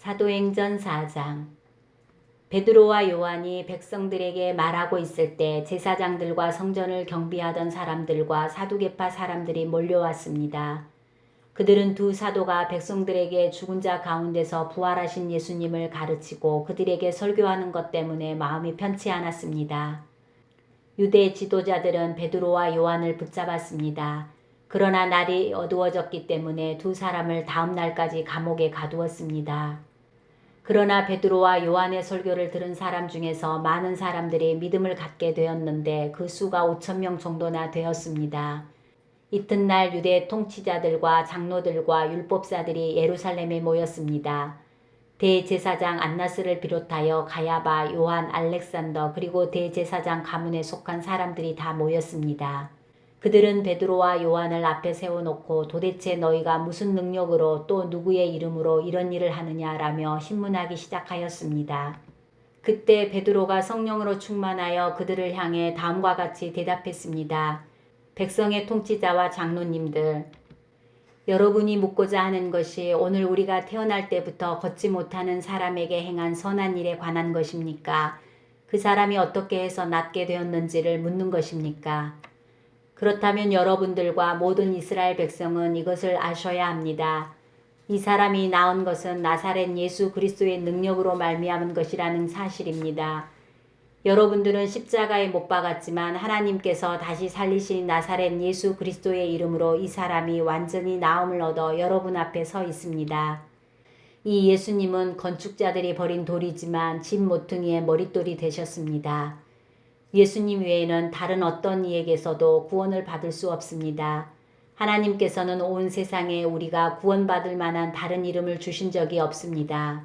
사도행전 4장 베드로와 요한이 백성들에게 말하고 있을 때 제사장들과 성전을 경비하던 사람들과 사두개파 사람들이 몰려왔습니다. 그들은 두 사도가 백성들에게 죽은 자 가운데서 부활하신 예수님을 가르치고 그들에게 설교하는 것 때문에 마음이 편치 않았습니다. 유대 지도자들은 베드로와 요한을 붙잡았습니다. 그러나 날이 어두워졌기 때문에 두 사람을 다음 날까지 감옥에 가두었습니다. 그러나 베드로와 요한의 설교를 들은 사람 중에서 많은 사람들이 믿음을 갖게 되었는데 그 수가 5천 명 정도나 되었습니다. 이튿날 유대 통치자들과 장로들과 율법사들이 예루살렘에 모였습니다. 대제사장 안나스를 비롯하여 가야바, 요한, 알렉산더 그리고 대제사장 가문에 속한 사람들이 다 모였습니다. 그들은 베드로와 요한을 앞에 세워놓고 도대체 너희가 무슨 능력으로 또 누구의 이름으로 이런 일을 하느냐라며 신문하기 시작하였습니다. 그때 베드로가 성령으로 충만하여 그들을 향해 다음과 같이 대답했습니다. 백성의 통치자와 장로님들, 여러분이 묻고자 하는 것이 오늘 우리가 태어날 때부터 걷지 못하는 사람에게 행한 선한 일에 관한 것입니까? 그 사람이 어떻게 해서 낫게 되었는지를 묻는 것입니까? 그렇다면 여러분들과 모든 이스라엘 백성은 이것을 아셔야 합니다. 이 사람이 나온 것은 나사렛 예수 그리스도의 능력으로 말미암은 것이라는 사실입니다. 여러분들은 십자가에 못 박았지만 하나님께서 다시 살리신 나사렛 예수 그리스도의 이름으로 이 사람이 완전히 나음을 얻어 여러분 앞에 서 있습니다. 이 예수님은 건축자들이 버린 돌이지만 집 모퉁이의 머릿돌이 되셨습니다. 예수님 외에는 다른 어떤 이에게서도 구원을 받을 수 없습니다. 하나님께서는 온 세상에 우리가 구원받을 만한 다른 이름을 주신 적이 없습니다.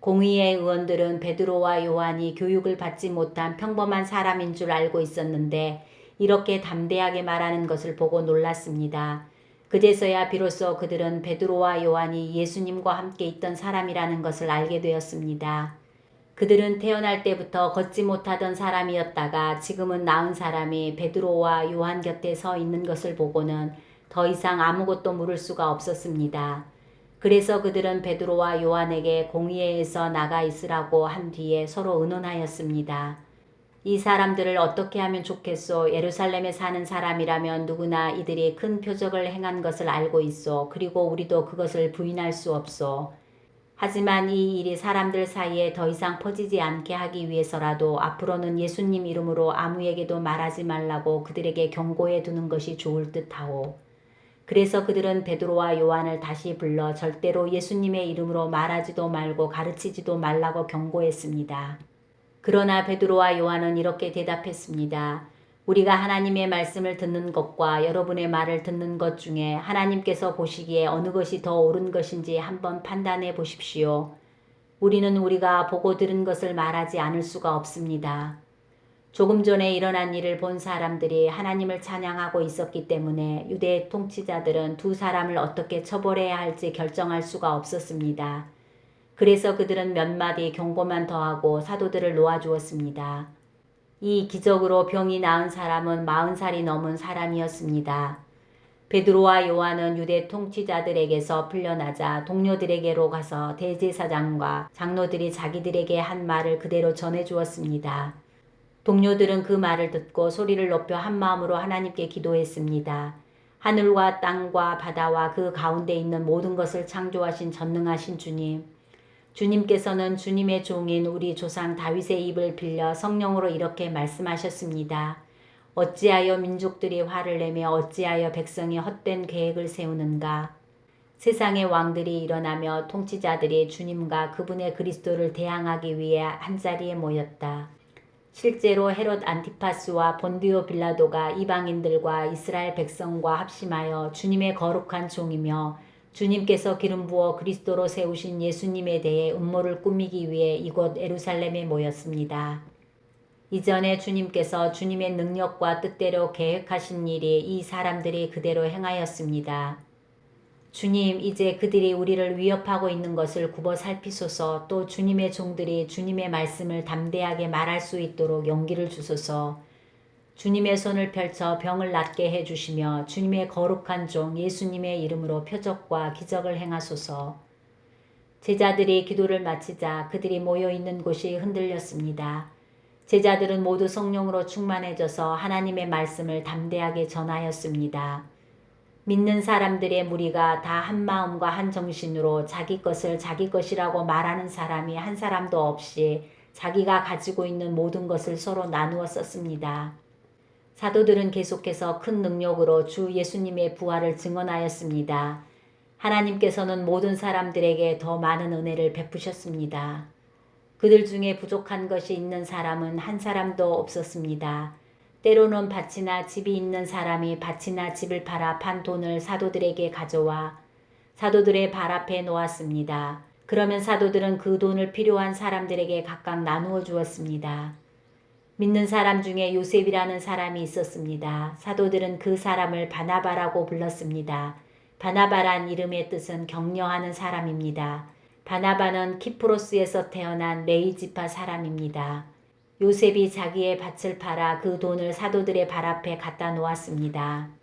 공의의 의원들은 베드로와 요한이 교육을 받지 못한 평범한 사람인 줄 알고 있었는데 이렇게 담대하게 말하는 것을 보고 놀랐습니다. 그제서야 비로소 그들은 베드로와 요한이 예수님과 함께 있던 사람이라는 것을 알게 되었습니다. 그들은 태어날 때부터 걷지 못하던 사람이었다가 지금은 나은 사람이 베드로와 요한 곁에 서 있는 것을 보고는 더 이상 아무것도 물을 수가 없었습니다. 그래서 그들은 베드로와 요한에게 공의회에서 나가 있으라고 한 뒤에 서로 의논하였습니다. 이 사람들을 어떻게 하면 좋겠소? 예루살렘에 사는 사람이라면 누구나 이들이 큰 표적을 행한 것을 알고 있소. 그리고 우리도 그것을 부인할 수 없소. 하지만 이 일이 사람들 사이에 더 이상 퍼지지 않게 하기 위해서라도 앞으로는 예수님 이름으로 아무에게도 말하지 말라고 그들에게 경고해 두는 것이 좋을 듯하오. 그래서 그들은 베드로와 요한을 다시 불러 절대로 예수님의 이름으로 말하지도 말고 가르치지도 말라고 경고했습니다. 그러나 베드로와 요한은 이렇게 대답했습니다. 우리가 하나님의 말씀을 듣는 것과 여러분의 말을 듣는 것 중에 하나님께서 보시기에 어느 것이 더 옳은 것인지 한번 판단해 보십시오. 우리는 우리가 보고 들은 것을 말하지 않을 수가 없습니다. 조금 전에 일어난 일을 본 사람들이 하나님을 찬양하고 있었기 때문에 유대 통치자들은 두 사람을 어떻게 처벌해야 할지 결정할 수가 없었습니다. 그래서 그들은 몇 마디 경고만 더하고 사도들을 놓아주었습니다. 이 기적으로 병이 나은 사람은 마흔 살이 넘은 사람이었습니다. 베드로와 요한은 유대 통치자들에게서 풀려나자 동료들에게로 가서 대제사장과 장로들이 자기들에게 한 말을 그대로 전해 주었습니다. 동료들은 그 말을 듣고 소리를 높여 한 마음으로 하나님께 기도했습니다. 하늘과 땅과 바다와 그 가운데 있는 모든 것을 창조하신 전능하신 주님, 주님께서는 주님의 종인 우리 조상 다윗의 입을 빌려 성령으로 이렇게 말씀하셨습니다. 어찌하여 민족들이 화를 내며 어찌하여 백성이 헛된 계획을 세우는가? 세상의 왕들이 일어나며 통치자들이 주님과 그분의 그리스도를 대항하기 위해 한자리에 모였다. 실제로 헤롯 안티파스와 본디오 빌라도가 이방인들과 이스라엘 백성과 합심하여 주님의 거룩한 종이며 주님께서 기름 부어 그리스도로 세우신 예수님에 대해 음모를 꾸미기 위해 이곳 에루살렘에 모였습니다. 이전에 주님께서 주님의 능력과 뜻대로 계획하신 일이 이 사람들이 그대로 행하였습니다. 주님, 이제 그들이 우리를 위협하고 있는 것을 굽어 살피소서 또 주님의 종들이 주님의 말씀을 담대하게 말할 수 있도록 용기를 주소서 주님의 손을 펼쳐 병을 낫게 해주시며 주님의 거룩한 종 예수님의 이름으로 표적과 기적을 행하소서. 제자들이 기도를 마치자 그들이 모여 있는 곳이 흔들렸습니다. 제자들은 모두 성령으로 충만해져서 하나님의 말씀을 담대하게 전하였습니다. 믿는 사람들의 무리가 다 한 마음과 한 정신으로 자기 것을 자기 것이라고 말하는 사람이 한 사람도 없이 자기가 가지고 있는 모든 것을 서로 나누어 썼습니다. 사도들은 계속해서 큰 능력으로 주 예수님의 부활을 증언하였습니다. 하나님께서는 모든 사람들에게 더 많은 은혜를 베푸셨습니다. 그들 중에 부족한 것이 있는 사람은 한 사람도 없었습니다. 때로는 밭이나 집이 있는 사람이 밭이나 집을 팔아 판 돈을 사도들에게 가져와 사도들의 발 앞에 놓았습니다. 그러면 사도들은 그 돈을 필요한 사람들에게 각각 나누어 주었습니다. 믿는 사람 중에 요셉이라는 사람이 있었습니다. 사도들은 그 사람을 바나바라고 불렀습니다. 바나바란 이름의 뜻은 격려하는 사람입니다. 바나바는 키프로스에서 태어난 레이지파 사람입니다. 요셉이 자기의 밭을 팔아 그 돈을 사도들의 발 앞에 갖다 놓았습니다.